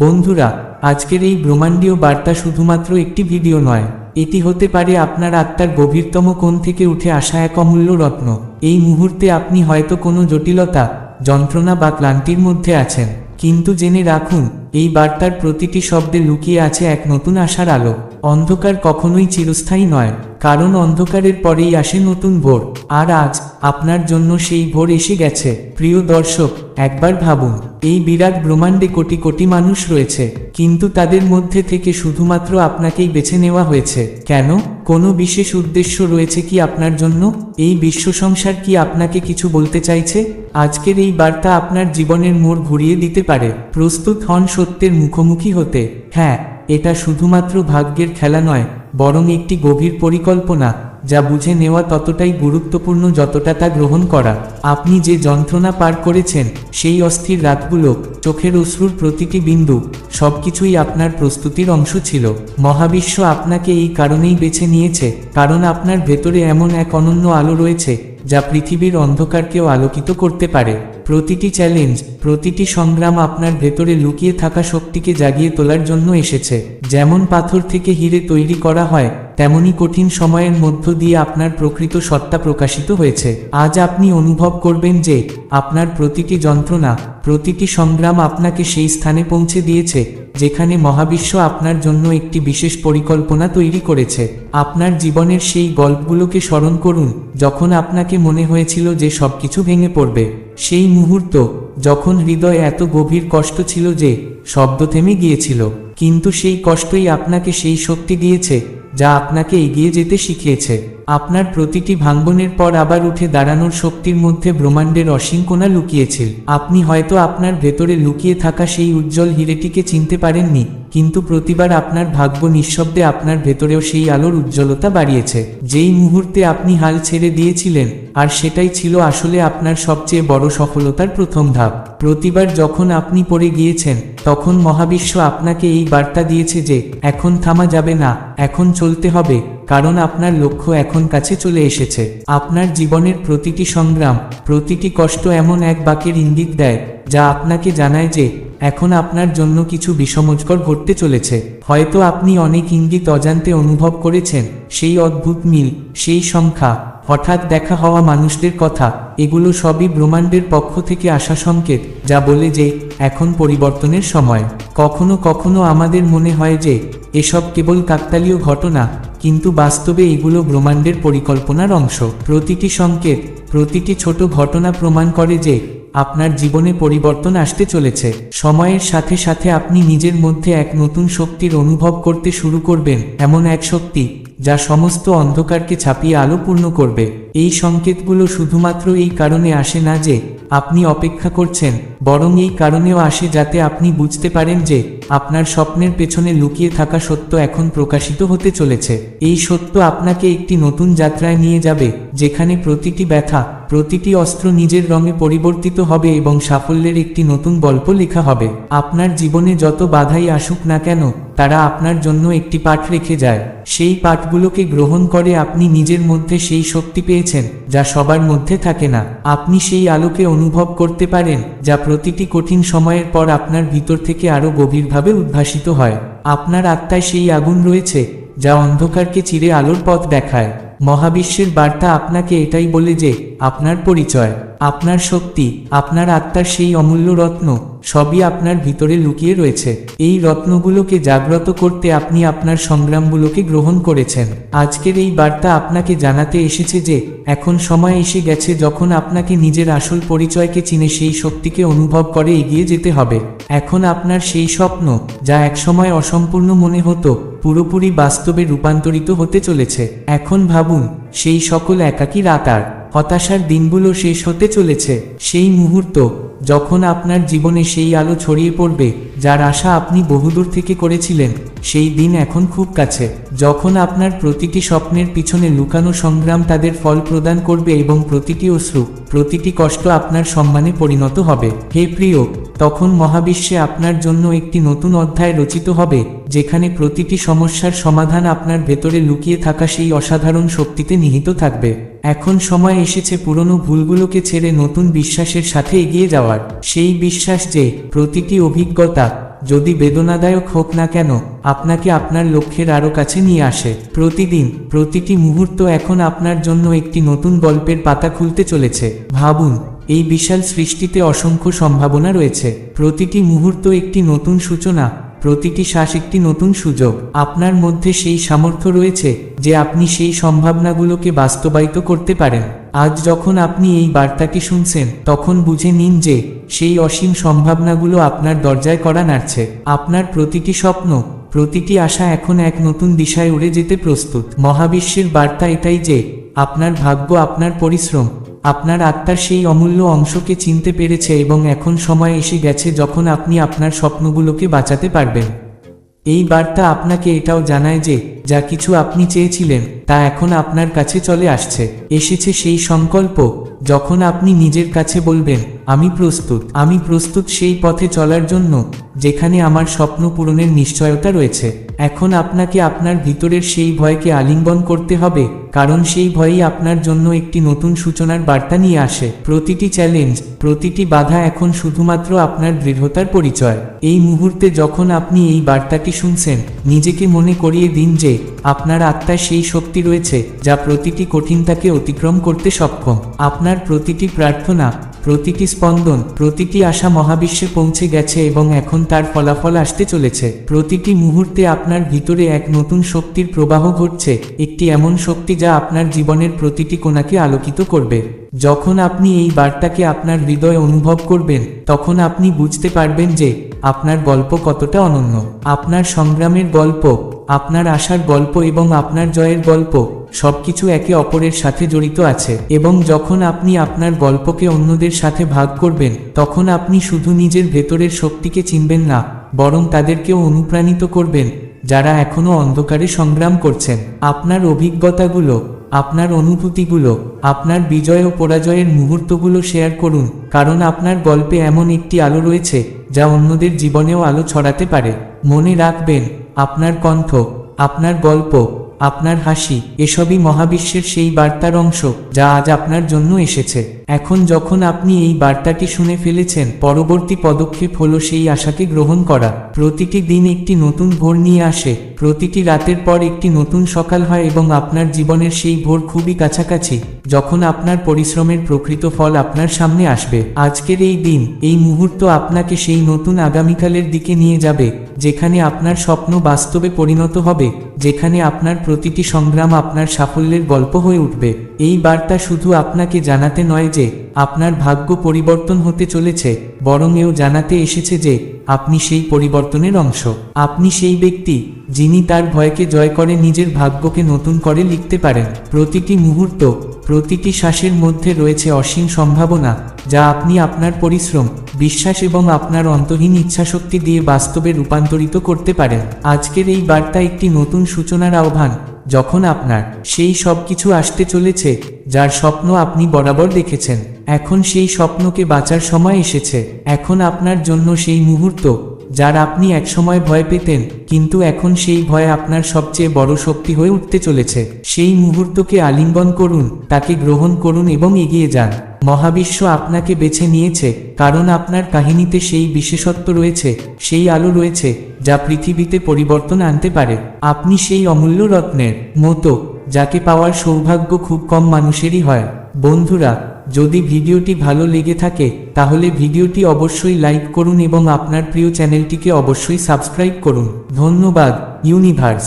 বন্ধুরা, আজকের এই ব্রহ্মাণ্ডীয় বার্তা শুধুমাত্র একটি ভিডিও নয়, এটি হতে পারে আপনার আত্মার গভীরতম কোণ থেকে উঠে আসা এক অমূল্য রত্ন। এই মুহূর্তে আপনি হয়তো কোনো জটিলতা, যন্ত্রণা বা ক্লান্তির মধ্যে আছেন, কিন্তু জেনে রাখুন, এই বার্তার প্রতিটি শব্দে লুকিয়ে আছে এক নতুন আশার আলো। অন্ধকার কখনোই চিরস্থায়ী নয়। কারণ অন্ধকারের পরেই আসে নতুন ভোর। আর আজ আপনার জন্য সেই ভোর এসে গেছে। প্রিয় দর্শক, একবার ভাবুন, এই বিরাট ব্রহ্মাণ্ডে কোটি কোটি মানুষ রয়েছে। কিন্তু তাদের মধ্যে থেকে শুধুমাত্র আপনাকেই বেছে নেওয়া হয়েছে। কেন? কোনো বিশেষ উদ্দেশ্য রয়েছে কি আপনার জন্য? এই বিশ্ব সংসার কি আপনাকে কিছু বলতে চাইছে? আজকের এই বার্তা আপনার জীবনের মোড় ঘুরিয়ে দিতে পারে। প্রস্তুত হন সত্যের মুখোমুখি হতে। হ্যাঁ এটা শুধুমাত্র ভাগ্যের খেলা নয়, বরং একটি গভীর পরিকল্পনা, যা বুঝে নেওয়া ততটাই গুরুত্বপূর্ণ যতটা তা গ্রহণ করা। আপনি যে যন্ত্রণা পার করেছেন, সেই অস্থির রাতগুলো, চোখের অশ্রুর প্রতিটি বিন্দু, সবকিছুই আপনার প্রস্তুতির অংশ ছিল। মহাবিশ্ব আপনাকে এই কারণেই বেছে নিয়েছে, কারণ আপনার ভেতরে এমন এক অনন্য আলো রয়েছে যা পৃথিবীর অন্ধকারকেও আলোকিত করতে পারে। প্রতিটি চ্যালেঞ্জ প্রতিটি সংগ্রাম আপনার ভেতরে লুকিয়ে থাকা শক্তিকে জাগিয়ে তোলার জন্য এসেছে। যেমন পাথর থেকে হিরে তৈরি করা হয় তেমনি কঠিন সময়ের মধ্য দিয়ে আপনার প্রকৃত সত্তা প্রকাশিত হয়েছে। আজ আপনি অনুভব করবেন যে, আপনার প্রতিটি যন্ত্রণা, প্রতিটি সংগ্রাম আপনাকে সেই স্থানে পৌঁছে দিয়েছে, যেখানে মহাবিশ্ব আপনার জন্য একটি বিশেষ পরিকল্পনা তৈরি করেছে। আপনার জীবনের সেই গল্পগুলোকে স্মরণ করুন, যখন আপনাকে মনে হয়েছিল যে সবকিছু ভেঙে পড়বে। সেই মুহূর্ত, যখন হৃদয়ে এত গভীর কষ্ট ছিল যে, শব্দ থেমে গিয়েছিল, কিন্তু সেই কষ্টই আপনাকে সেই শক্তি দিয়েছে যা আপনাকে এগিয়ে যেতে শিখিয়েছে। আপনার প্রতিটি ভাঙ্গনের পর আবার উঠে দাঁড়ানোর শক্তির মধ্যে ব্রহ্মাণ্ডের অসীম কোণা লুকিয়েছিল আপনি হয়তো আপনার ভেতরে লুকিয়ে থাকা সেই উজ্জ্বল হিরেটিকে চিনতে পারেননি, কিন্তু প্রতিবার আপনার ভাগ্য নিঃশব্দে আপনার ভেতরেও সেই আলোর উজ্জ্বলতা বাড়িয়েছে। যেই মুহূর্তে আপনি হাল ছেড়ে দিয়েছিলেন, আর সেটাই ছিল আসলে আপনার সবচেয়ে বড় সফলতার প্রথম ধাপ। প্রতিবার যখন আপনি পড়ে গিয়েছেন, তখন মহাবিশ্ব আপনাকে এই বার্তা দিয়েছে যে, এখন থামা যাবে না, এখন চলতে হবে। কারণ আপনার লক্ষ্য এখন কাছে চলে এসেছে। আপনার জীবনের প্রতিটি সংগ্রাম, প্রতিটি কষ্ট এমন এক বাকের ইঙ্গিত দেয়, যা আপনাকে জানায় যে, এখন আপনার জন্য কিছু বিষমজকর ঘটতে চলেছে। হয়তো আপনি অনেক ইঙ্গিত অজান্তে অনুভব করেছেন, সেই অদ্ভুত মিল, সেই সংখ্যা, হঠাৎ দেখা হওয়া মানুষদের কথা, এগুলো সবই ব্রহ্মাণ্ডের পক্ষ থেকে আসা সংকেত, যা বলে যে, এখন পরিবর্তনের সময়। কখনো কখনো আমাদের মনে হয় যে, এসব কেবল কাকতালীয় ঘটনা কিন্তু বাস্তবে এগুলো ব্রহ্মাণ্ডের পরিকল্পনার অংশ। প্রতিটি সংকেত, প্রতিটি ছোট ঘটনা প্রমাণ করে যে, আপনার জীবনে পরিবর্তন আসতে চলেছে। সময়ের সাথে সাথে আপনি নিজের মধ্যে এক নতুন শক্তির অনুভব করতে শুরু করবেন, এমন এক শক্তি, যা সমস্ত অন্ধকারকে ছাপিয়ে আলো পূর্ণ করবে। এই সংকেতগুলো শুধুমাত্র এই কারণে আসে না যে, আপনি অপেক্ষা করছেন, বরং এই কারণেও আসে যাতে আপনি বুঝতে পারেন যে আপনার স্বপ্নের পেছনে লুকিয়ে থাকা সত্য এখন প্রকাশিত হতে চলেছে। এই সত্য আপনাকে একটি নতুন যাত্রায় নিয়ে যাবে, যেখানে প্রতিটি ব্যথা প্রতিটি অস্ত্র নিজের রঙে পরিবর্তিত হবে এবং সাফল্যের একটি নতুন গল্প লেখা হবে। আপনার জীবনে যত বাধাই আসুক না কেন, তারা আপনার জন্য একটি পাঠ রেখে যায়। সেই পাঠগুলোকে গ্রহণ করে আপনি নিজের মধ্যে সেই শক্তি পেয়েছেন, যা সবার মধ্যে থাকে না। আপনি সেই আলোকে অনুভব করতে পারেন, যা প্রতিটি কঠিন সময়ের পর আপনার ভিতর থেকে আরও গভীরভাবে উদ্ভাসিত হয়। আপনার আত্মায় সেই আগুন রয়েছে, যা অন্ধকারকে চিরে আলোর পথ দেখায়। মহাবিশ্বের বার্তা আপনাকে এটাই বলে যে আপনার পরিচয়। আপনার শক্তি, আপনার আত্মার সেই অমূল্য রত্ন, সবই আপনার ভিতরে লুকিয়ে রয়েছে। এই রত্নগুলোকে জাগ্রত করতে আপনি আপনার সংগ্রামগুলোকে গ্রহণ করেছেন। আজকের এই বার্তা আপনাকে জানাতে এসেছে যে, এখন সময় এসে গেছে যখন আপনাকে নিজের আসল পরিচয়কে চিনে সেই শক্তিকে অনুভব করে এগিয়ে যেতে হবে। এখন আপনার সেই স্বপ্ন, যা একসময় অসম্পূর্ণ মনে হতো, পুরোপুরি বাস্তবে রূপান্তরিত হতে চলেছে। এখন ভাবুন, সেই সকল একাকী রাত আর হতাশার দিনগুলো শেষ হতে চলেছে। সেই মুহূর্ত, যখন আপনার জীবনে সেই আলো ছড়িয়ে পড়বে, যার আশা আপনি বহুদূর থেকে করেছিলেন, সেই দিন এখন খুব কাছে। যখন আপনার প্রতিটি স্বপ্নের পিছনে লুকানো সংগ্রাম তাদের ফল প্রদান করবে এবং প্রতিটি অশ্রু, প্রতিটি কষ্ট আপনার সম্মানে পরিণত হবে। হে প্রিয়, তখন মহাবিশ্বে আপনার জন্য একটি নতুন অধ্যায় রচিত হবে, যেখানে প্রতিটি সমস্যার সমাধান আপনার ভেতরে লুকিয়ে থাকা সেই অসাধারণ শক্তিতে নিহিত থাকবে। এখন সময় এসেছে পুরনো ভুলগুলোকে ছেড়ে নতুন বিশ্বাসের সাথে এগিয়ে যাওয়ার। সেই বিশ্বাস যে, প্রতিটি অভিজ্ঞতা যদি বেদনাদায়ক হোক না কেন, আপনাকে আপনার লক্ষ্যের আরও কাছে নিয়ে আসে। প্রতিদিন, প্রতিটি মুহূর্ত এখন আপনার জন্য একটি নতুন গল্পের পাতা খুলতে চলেছে। ভাবুন, এই বিশাল সৃষ্টিতে অসংখ্য সম্ভাবনা রয়েছে। প্রতিটি মুহূর্ত একটি নতুন সূচনা, প্রতিটি শ্বাস একটি নতুন সুযোগ। আপনার মধ্যে সেই সামর্থ্য রয়েছে যে আপনি সেই সম্ভাবনাগুলোকে বাস্তবায়িত করতে পারেন। আজ যখন আপনি এই বার্তাটি শুনছেন, তখন বুঝে নিন যে, সেই অসীম সম্ভাবনাগুলো আপনার দরজায় করা নাড়ছে। আপনার প্রতিটি স্বপ্ন, প্রতিটি আশা এখন এক নতুন দিশায় উড়ে যেতে প্রস্তুত। মহাবিশ্বের বার্তা এটাই যে, আপনার ভাগ্য, আপনার পরিশ্রম, আপনার আত্মার সেই অমূল্য অংশকে চিনতে পেরেছে এবং এখন সময় এসে গেছে যখন আপনি আপনার স্বপ্নগুলোকে বাঁচাতে পারবেন। এই বার্তা আপনাকে এটাও জানায় যে, যা কিছু আপনি চেয়েছিলেন, তা এখন আপনার কাছে চলে আসছে। এসেছে সেই সংকল্প, যখন আপনি নিজের কাছে বলবেন আমি প্রস্তুত। আমি প্রস্তুত সেই পথে চলার জন্য, যেখানে আমার স্বপ্ন পূরণের নিশ্চয়তা রয়েছে। এখন আপনাকে আপনার ভিতরের সেই ভয়কে আলিঙ্গন করতে হবে, কারণ সেই ভয়ই আপনার জন্য একটি নতুন সূচনার বার্তা নিয়ে আসে। প্রতিটি চ্যালেঞ্জ প্রতিটি বাধা এখন শুধুমাত্র আপনার দৃঢ়তার পরিচয়। এই মুহূর্তে যখন আপনি এই বার্তাটি শুনছেন, নিজেকে মনে করিয়ে দিন যে, আপনার আত্মায় সেই শক্তি রয়েছে, যা প্রতিটি কঠিনতাকে অতিক্রম করতে সক্ষম। আপনার প্রতিটি প্রার্থনা প্রতিটি স্পন্দন, প্রতিটি আশা মহাবিশ্বে পৌঁছে গেছে এবং এখন তার ফলাফল আসতে চলেছে। প্রতিটি মুহূর্তে আপনার ভিতরে এক নতুন শক্তির প্রবাহ ঘটছে, একটি এমন শক্তি যা আপনার জীবনের প্রতিটি কোণাকে আলোকিত করবে। যখন আপনি এই বার্তাকে আপনার হৃদয়ে অনুভব করবেন, তখন আপনি বুঝতে পারবেন যে আপনার গল্প কতটা অনন্য। আপনার সংগ্রামের গল্প আপনার আশার গল্প এবং আপনার জয়ের গল্প, সবকিছু একে অপরের সাথে জড়িত আছে। এবং যখন আপনি আপনার গল্পকে অন্যদের সাথে ভাগ করবেন, তখন আপনি শুধু নিজের ভেতরের শক্তিকে চিনবেন না, বরং তাদেরকেও অনুপ্রাণিত করবেন, যারা এখনও অন্ধকারে সংগ্রাম করছেন। আপনার অভিজ্ঞতাগুলো, আপনার অনুভূতিগুলো, আপনার বিজয় ও পরাজয়ের মুহূর্তগুলো শেয়ার করুন, কারণ আপনার গল্পে এমন একটি আলো রয়েছে যা অন্যদের জীবনেও আলো ছড়াতে পারে। মনে রাখবেন, আপনার কণ্ঠ, আপনার গল্প, আপনার হাসি, এসবই মহাবিশ্বের সেই বার্তার অংশ যা আজ আপনার জন্য এসেছে। এখন যখন আপনি এই বার্তাটি শুনে ফেলেছেন, পরবর্তী পদক্ষেপ হলো সেই আশাকে গ্রহণ করা। প্রতিটি দিন একটি নতুন ভোর নিয়ে আসে, প্রতিটি রাতের পর একটি নতুন সকাল হয় এবং আপনার জীবনের সেই ভোর খুবই কাছাকাছি। যখন আপনার পরিশ্রমের প্রকৃত ফল আপনার সামনে আসবে, আজকের এই দিন, এই মুহূর্ত আপনাকে সেই নতুন আগামীকালের দিকে নিয়ে যাবে, যেখানে আপনার স্বপ্ন বাস্তবে পরিণত হবে, যেখানে আপনার প্রতিটি সংগ্রাম আপনার সাফল্যের গল্প হয়ে উঠবে। এই বার্তা শুধু আপনাকে জানাতে নয় যে, আপনার ভাগ্য পরিবর্তন হতে চলেছে, বরং এও জানাতে এসেছে যে, আপনি সেই পরিবর্তনের অংশ। আপনি সেই ব্যক্তি, যিনি তার ভয়কে জয় করে নিজের ভাগ্যকে নতুন করে লিখতে পারেন। প্রতিটি মুহূর্ত প্রতিটি শ্বাসের মধ্যে রয়েছে অসীম সম্ভাবনা, যা আপনি আপনার পরিশ্রম, বিশ্বাস এবং আপনার অন্তহীন ইচ্ছাশক্তি দিয়ে বাস্তবে রূপান্তরিত করতে পারেন। আজকের এই বার্তা একটি নতুন সূচনার আহ্বান, যখন আপনার সেই সব কিছু আসতে চলেছে, যার স্বপ্ন আপনি বরাবর দেখেছেন। এখন সেই স্বপ্নকে বাঁচার সময় এসেছে। এখন আপনার জন্য সেই মুহূর্ত যার আপনি একসময় ভয় পেতেন, কিন্তু এখন সেই ভয় আপনার সবচেয়ে বড় শক্তি হয়ে উঠতে চলেছে। সেই মুহূর্তকে আলিঙ্গন করুন, তাকে গ্রহণ করুন এবং এগিয়ে যান। মহাবিশ্ব আপনাকে বেছে নিয়েছে, কারণ আপনার কাহিনীতে সেই বিশেষত্ব রয়েছে, সেই আলো রয়েছে, যা পৃথিবীতে পরিবর্তন আনতে পারে। আপনি সেই অমূল্য রত্নের মতো, যাকে পাওয়ার সৌভাগ্য খুব কম মানুষেরই হয়। বন্ধুরা যদি ভিডিওটি ভালো লেগে থাকে, তাহলে ভিডিওটি অবশ্যই লাইক করুন এবং আপনার প্রিয় চ্যানেলটিকে অবশ্যই সাবস্ক্রাইব করুন। ধন্যবাদ, ইউনিভার্স।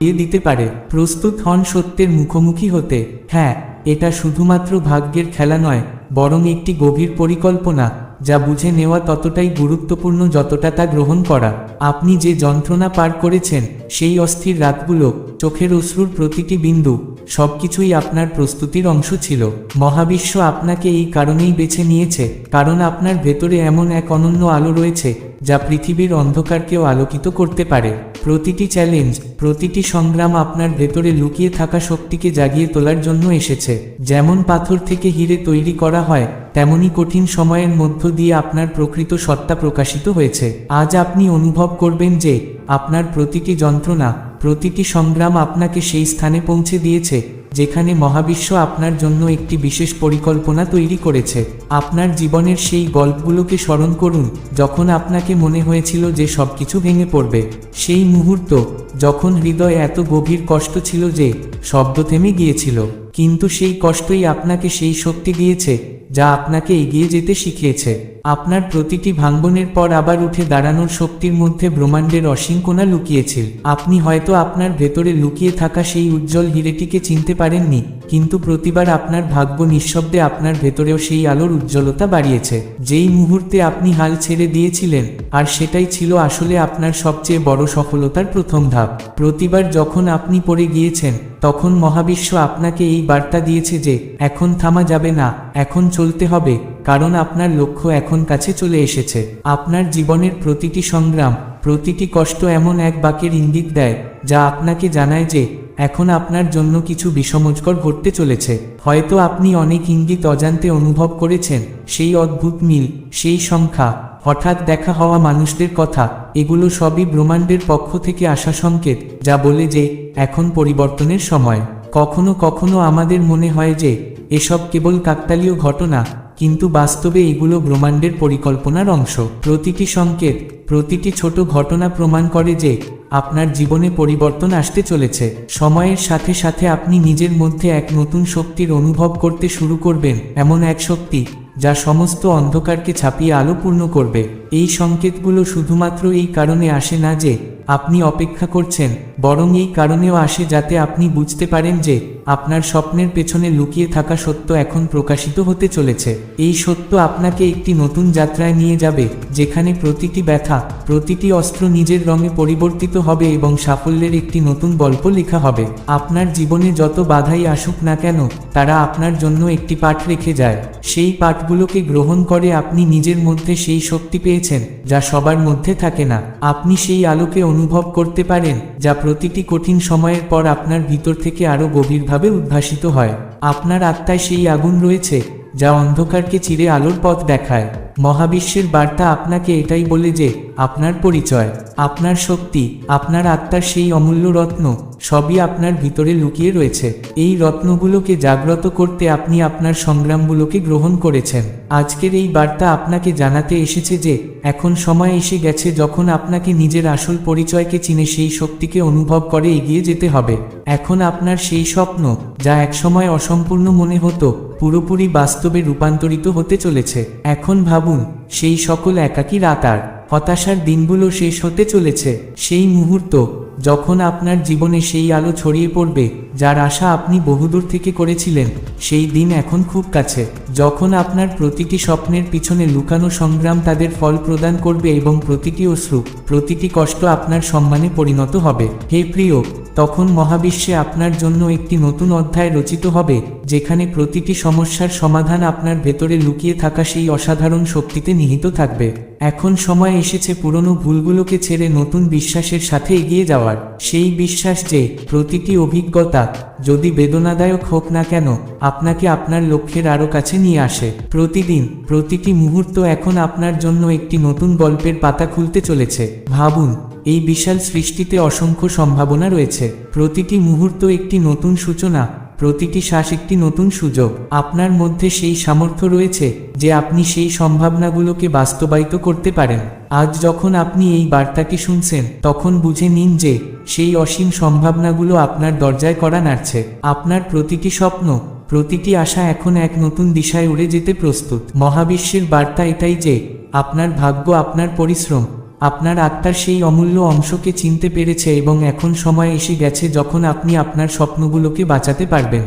এ দিতে পারে, প্রস্তুত হন সত্যের মুখোমুখি হতে। হ্যাঁ এটা শুধুমাত্র ভাগ্যের খেলা নয়, বরং একটি গভীর পরিকল্পনা। যা বুঝে নেওয়া ততটাই গুরুত্বপূর্ণ যতটা তা গ্রহণ করা। আপনি যে যন্ত্রণা পার করেছেন, সেই অস্থির রাতগুলো, চোখের অশ্রুর প্রতিটি বিন্দু, সবকিছুই আপনার প্রস্তুতির অংশ ছিল। মহাবিশ্ব আপনাকে এই কারণেই বেছে নিয়েছে, কারণ আপনার ভেতরে এমন এক অনন্য আলো রয়েছে, যা পৃথিবীর অন্ধকারকেও আলোকিত করতে পারে। প্রতিটি চ্যালেঞ্জ প্রতিটি সংগ্রাম আপনার ভেতরে লুকিয়ে থাকা শক্তিকে জাগিয়ে তোলার জন্য এসেছে। যেমন পাথর থেকে হিরে তৈরি করা হয় তেমনি কঠিন সময়ের মধ্য দিয়ে আপনার প্রকৃত সত্তা প্রকাশিত হয়েছে। আজ আপনি অনুভব করবেন যে, আপনার প্রতিটি যন্ত্রণা, প্রতিটি সংগ্রাম আপনাকে সেই স্থানে পৌঁছে দিয়েছে, যেখানে মহাবিশ্ব আপনার জন্য একটি বিশেষ পরিকল্পনা তৈরি করেছে। আপনার জীবনের সেই গল্পগুলোকে স্মরণ করুন, যখন আপনাকে মনে হয়েছিল যে সবকিছু ভেঙে পড়বে। সেই মুহূর্ত, যখন হৃদয়ে এত গভীর কষ্ট ছিল যে, শব্দ থেমে গিয়েছিল। কিন্তু সেই কষ্টই আপনাকে সেই শক্তি দিয়েছে যা আপনাকে এগিয়ে যেতে শিখিয়েছে। আপনার প্রতিটি ভাঙ্গনের পর আবার উঠে দাঁড়ানোর শক্তির মধ্যে ব্রহ্মাণ্ডের অসীম কোণা লুকিয়েছিল আপনি হয়তো আপনার ভেতরে লুকিয়ে থাকা সেই উজ্জ্বল হিরেটিকে চিনতে পারেননি, কিন্তু প্রতিবার আপনার ভাগ্য নিঃশব্দে আপনার ভেতরেও সেই আলোর উজ্জ্বলতা বাড়িয়েছে। যেই মুহূর্তে আপনি হাল ছেড়ে দিয়েছিলেন, আর সেটাই ছিল আসলে আপনার সবচেয়ে বড় সফলতার প্রথম ধাপ। প্রতিবার যখন আপনি পড়ে গিয়েছেন, তখন মহাবিশ্ব আপনাকে এই বার্তা দিয়েছে যে, এখন থামা যাবে না, এখন চলতে হবে, কারণ আপনার লক্ষ্য এখন কাছে চলে এসেছে। আপনার জীবনের প্রতিটি সংগ্রাম, প্রতিটি কষ্ট এমন এক বাকের ইঙ্গিত দেয়, যা আপনাকে জানায় যে, এখন আপনার জন্য কিছু বিষমজকর ঘটতে চলেছে। হয়তো আপনি অনেক ইঙ্গিত অজান্তে অনুভব করেছেন, সেই অদ্ভুত মিল, সেই সংখ্যা, হঠাৎ দেখা হওয়া মানুষদের কথা, এগুলো সবই ব্রহ্মাণ্ডের পক্ষ থেকে আসা সংকেত, যা বলে যে, এখন পরিবর্তনের সময়। কখনো কখনো আমাদের মনে হয় যে এসব কেবল কাকতালীয় ঘটনা, কিন্তু বাস্তবে এগুলো ব্রহ্মাণ্ডের পরিকল্পনার অংশ। প্রতিটি সংকেত, প্রতিটি ছোট ঘটনা প্রমাণ করে যে, আপনার জীবনে পরিবর্তন আসতে চলেছে। সময়ের সাথে সাথে আপনি নিজের মধ্যে এক নতুন শক্তির অনুভব করতে শুরু করবেন, এমন এক শক্তি, যা সমস্ত অন্ধকারকে ছাপিয়ে আলো পূর্ণ করবে। এই সংকেতগুলো শুধুমাত্র এই কারণে আসে না যে, আপনি অপেক্ষা করছেন, বরং এই কারণেও আসে যাতে আপনি বুঝতে পারেন যে, আপনার স্বপ্নের পেছনে লুকিয়ে থাকা সত্য এখন প্রকাশিত হতে চলেছে। এই সত্য আপনাকে একটি নতুন যাত্রায় নিয়ে যাবে, যেখানে প্রতিটি ব্যথা, প্রতিটি অস্ত্র নিজের রঙে পরিবর্তিত হবে এবং সাফল্যের একটি নতুন গল্প লেখা হবে। আপনার জীবনে যত বাধাই আসুক না কেন, তারা আপনার জন্য একটি পাঠ রেখে যায়। সেই পাঠগুলোকে গ্রহণ করে আপনি নিজের মধ্যে সেই শক্তি পেয়েছেন যা সবার মধ্যে থাকে না। আপনি সেই আলোকে অনুভব করতে পারেন, যা প্রতিটি কঠিন সময়ের পর আপনার ভিতর থেকে আরও গভীরভাবে উদ্ভাসিত হয়। আপনার আত্মায় সেই আগুন রয়েছে, যা অন্ধকারকে চিরে আলোর পথ দেখায়। মহাবিশ্বের বার্তা আপনাকে এটাই বলে যে, আপনার পরিচয়, আপনার শক্তি, আপনার আত্মার সেই অমূল্য রত্ন, সবই আপনার ভিতরে লুকিয়ে রয়েছে। এই রত্নগুলোকে জাগ্রত করতে আপনি আপনার সংগ্রামগুলোকে গ্রহণ করেছেন। আজকের এই বার্তা আপনাকে জানাতে এসেছে যে এখন সময় এসে গেছে যখন আপনাকে নিজের আসল পরিচয়কে চিনে সেই শক্তিকে অনুভব করে এগিয়ে যেতে হবে। এখন আপনার সেই স্বপ্ন, যা একসময় অসম্পূর্ণ মনে হতো, পুরোপুরি বাস্তবে রূপান্তরিত হতে চলেছে। এখন ভাবুন, সেই সকল একাকী রাতার হতাশার দিনগুলো শেষ হতে চলেছে। সেই মুহূর্ত যখন আপনার জীবনে সেই আলো ছড়িয়ে পড়বে, যার আশা আপনি বহুদূর থেকে করেছিলেন, সেই দিন এখন খুব কাছে। যখন আপনার প্রতিটি স্বপ্নের পিছনে লুকানো সংগ্রাম তাদের ফল প্রদান করবে এবং প্রতিটি অশ্রু প্রতিটি কষ্ট আপনার সম্মানে পরিণত হবে। হে প্রিয়, তখন মহাবিশ্বে আপনার জন্য একটি নতুন অধ্যায় রচিত হবে, যেখানে প্রতিটি সমস্যার সমাধান আপনার ভেতরে লুকিয়ে থাকা সেই অসাধারণ শক্তিতে নিহিত থাকবে। এখন সময় এসেছে পুরনো ভুলগুলোকে ছেড়ে নতুন বিশ্বাসের সাথে এগিয়ে যাওয়ার। সেই বিশ্বাস যে, প্রতিটি অভিজ্ঞতা, যদি বেদনাদায়ক হোক না কেন, আপনাকে আপনার লক্ষ্যের আরও কাছে নিয়ে আসে। প্রতিদিন, প্রতিটি মুহূর্ত এখন আপনার জন্য একটি নতুন গল্পের পাতা খুলতে চলেছে। ভাবুন, এই বিশাল সৃষ্টিতে অসংখ্য সম্ভাবনা রয়েছে। প্রতিটি মুহূর্ত একটি নতুন সূচনা, প্রতিটি শ্বাস একটি নতুন সুযোগ। আপনার মধ্যে সেই সামর্থ্য রয়েছে যে আপনি সেই সম্ভাবনাগুলোকে বাস্তবায়িত করতে পারেন। আজ যখন আপনি এই বার্তাটি শুনছেন, তখন বুঝে নিন যে সেই অসীম সম্ভাবনাগুলো আপনার দরজায় করা নাড়ছে। আপনার প্রতিটি স্বপ্ন, প্রতিটি আশা এখন এক নতুন দিশায় উড়ে যেতে প্রস্তুত। মহাবিশ্বের বার্তা এটাই যে, আপনার ভাগ্য, আপনার পরিশ্রম আপনার আত্মার সেই অমূল্য অংশকে চিনতে পেরেছে এবং এখন সময় এসে গেছে যখন আপনি আপনার স্বপ্নগুলোকে বাঁচাতে পারবেন।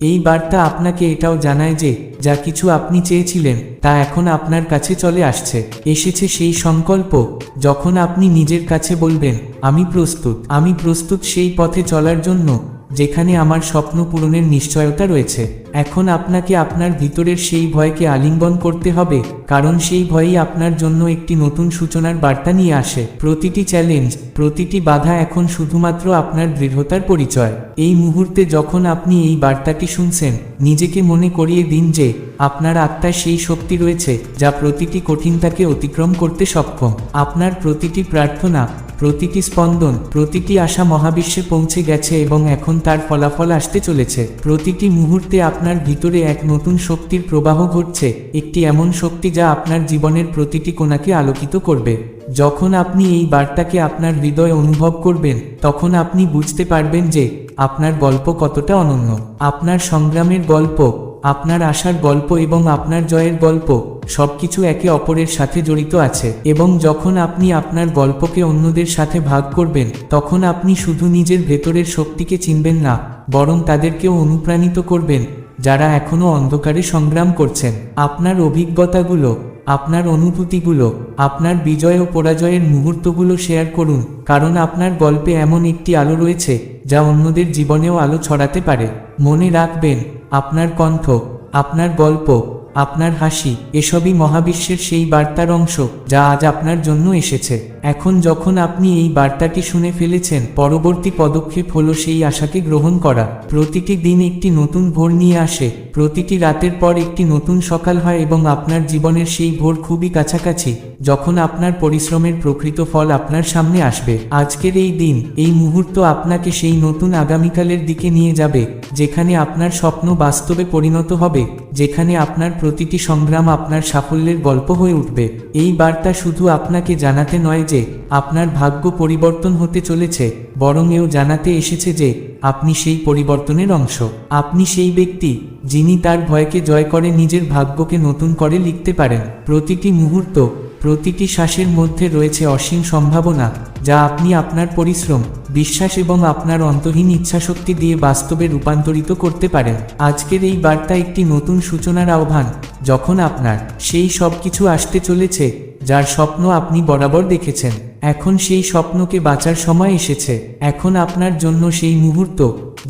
এই বার্তা আপনাকে এটাও জানায় যে, যা কিছু আপনি চেয়েছিলেন, তা এখন আপনার কাছে চলে আসছে। এসেছে সেই সংকল্প, যখন আপনি নিজের কাছে বলবেন, আমি প্রস্তুত আমি প্রস্তুত সেই পথে চলার জন্য যেখানে আমার স্বপ্ন পূরণের নিশ্চয়তা রয়েছে। এখন আপনাকে আপনার ভিতরের সেই ভয়কে আলিঙ্গন করতে হবে, কারণ সেই ভয়ই আপনার জন্য একটি নতুন সূচনার বার্তা নিয়ে আসে। প্রতিটি চ্যালেঞ্জ প্রতিটি বাধা এখন শুধুমাত্র আপনার দৃঢ়তার পরিচয়। এই মুহূর্তে যখন আপনি এই বার্তাটি শুনছেন, নিজেকে মনে করিয়ে দিন যে, আপনার আত্মায় সেই শক্তি রয়েছে, যা প্রতিটি কঠিনতাকে অতিক্রম করতে সক্ষম। আপনার প্রতিটি প্রার্থনা প্রতিটি স্পন্দন, প্রতিটি আশা মহাবিশ্বে পৌঁছে গেছে এবং এখন তার ফলাফল আসতে চলেছে। প্রতিটি মুহূর্তে আপনার ভিতরে এক নতুন শক্তির প্রবাহ ঘটছে, একটি এমন শক্তি যা আপনার জীবনের প্রতিটি কোণাকে আলোকিত করবে। যখন আপনি এই বার্তাকে আপনার হৃদয়ে অনুভব করবেন, তখন আপনি বুঝতে পারবেন যে আপনার গল্প কতটা অনন্য। আপনার সংগ্রামের গল্প আপনার আসার গল্প এবং আপনার জয়ের গল্প সবকিছু একে অপরের সাথে জড়িত আছে এবং যখন আপনি আপনার গল্পকে অন্যদের সাথে ভাগ করবেন, তখন আপনি শুধু নিজের ভেতরের শক্তিকে চিনবেন না, বরং তাদেরকেও অনুপ্রাণিত করবেন, যারা এখনও অন্ধকারে সংগ্রাম করছেন। আপনার অভিজ্ঞতাগুলো আপনার অনুভূতিগুলো, আপনার বিজয় ও পরাজয়ের মুহূর্তগুলো শেয়ার করুন, কারণ আপনার গল্পে এমন একটি আলো রয়েছে, যা অন্যদের জীবনেও আলো ছড়াতে পারে। মনে রাখবেন, আপনার কণ্ঠ, আপনার গল্প আপনার হাসি, এসবই মহাবিশ্বের সেই বার্তার অংশ, যা আজ আপনার জন্য এসেছে। এখন যখন আপনি এই বার্তাটি শুনে ফেলেছেন, পরবর্তী পদক্ষেপ হলো সেই আশাকে গ্রহণ করা। প্রতিটি দিন একটি নতুন ভোর নিয়ে আসে, প্রতিটি রাতের পর একটি নতুন সকাল হয় এবং আপনার জীবনের সেই ভোর খুবই কাছাকাছি, যখন আপনার পরিশ্রমের প্রকৃত ফল আপনার সামনে আসবে। আজকের এই দিন, এই মুহূর্ত আপনাকে সেই নতুন আগামীকালের দিকে নিয়ে যাবে, যেখানে আপনার স্বপ্ন বাস্তবে পরিণত হবে, যেখানে আপনার প্রতিটি সংগ্রাম আপনার সাফল্যের গল্প হয়ে উঠবে। এই বার্তা শুধু আপনাকে জানাতে নয় যে, আপনার ভাগ্য পরিবর্তন হতে চলেছে, বরং এও জানাতে এসেছে যে, আপনি সেই পরিবর্তনের অংশ। আপনি সেই ব্যক্তি যিনি তার ভয়কে জয় করে নিজের ভাগ্যকে নতুন করে লিখতে পারেন। প্রতিটি মুহূর্ত প্রতিটি শ্বাসের মধ্যে রয়েছে অসীম সম্ভাবনা, যা আপনি আপনার পরিশ্রম, বিশ্বাস এবং আপনার অন্তহীন ইচ্ছাশক্তি দিয়ে বাস্তবে রূপান্তরিত করতে পারেন আজকের এই বার্তা একটি নতুন সূচনার আহ্বান, যখন আপনার সেই সব কিছু আসতে চলেছে, যার স্বপ্ন আপনি বরাবর দেখেছেন। এখন সেই স্বপ্নকে বাঁচার সময় এসেছে। এখন আপনার জন্য সেই মুহূর্ত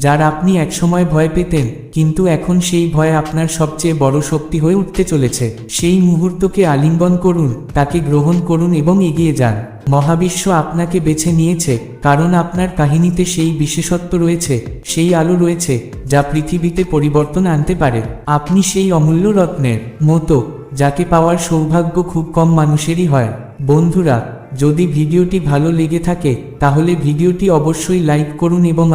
যার আপনি একসময় ভয় পেতেন, কিন্তু এখন সেই ভয় আপনার সবচেয়ে বড় শক্তি হয়ে উঠতে চলেছে। সেই মুহূর্তকে আলিঙ্গন করুন, তাকে গ্রহণ করুন এবং এগিয়ে যান। মহাবিশ্ব আপনাকে বেছে নিয়েছে, কারণ আপনার কাহিনীতে সেই বিশেষত্ব রয়েছে, সেই আলো রয়েছে, যা পৃথিবীতে পরিবর্তন আনতে পারে। আপনি সেই অমূল্য রত্নের মতো, যাকে পাওয়ার সৌভাগ্য খুব কম মানুষেরই হয়। বন্ধুরা, যদি ভিডিওটি ভালো লেগে থাকে, তাহলে ভিডিওটি অবশ্যই লাইক করুন এবং